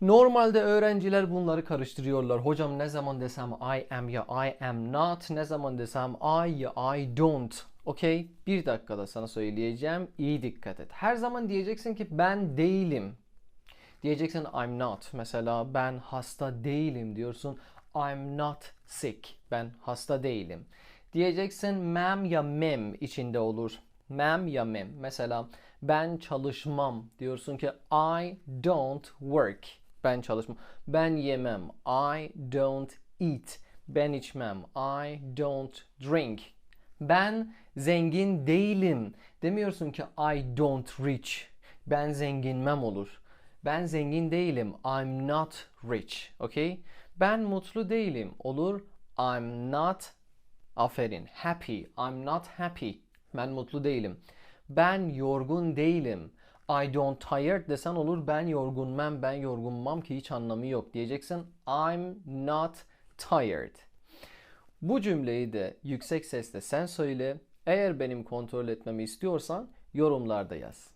Normalde öğrenciler bunları karıştırıyorlar. Hocam ne zaman desem I am ya I am not, ne zaman desem I ya I don't. Okey? Bir dakikada sana söyleyeceğim. İyi dikkat et. Her zaman diyeceksin ki ben değilim. Diyeceksin I'm not. Mesela ben hasta değilim diyorsun. I'm not sick. Ben hasta değilim. Diyeceksin ma'am ya mem içinde olur. Ma'am ya mem. Mesela ben çalışmam diyorsun ki I don't work. Ben çalışmam. Ben yemem. I don't eat. Ben içmem. I don't drink. Ben zengin değilim. Demiyorsun ki I don't rich. Ben zenginmem olur. Ben zengin değilim. I'm not rich. Okay? Ben mutlu değilim. Olur. I'm not aferin. Happy. I'm not happy. Ben mutlu değilim. Ben yorgun değilim. I don't tired desen olur. Ben yorgunmam. Ben yorgunmam ki hiç anlamı yok. Diyeceksin I'm not tired. Bu cümleyi de yüksek sesle sen söyle. Eğer benim kontrol etmemi istiyorsan yorumlarda yaz.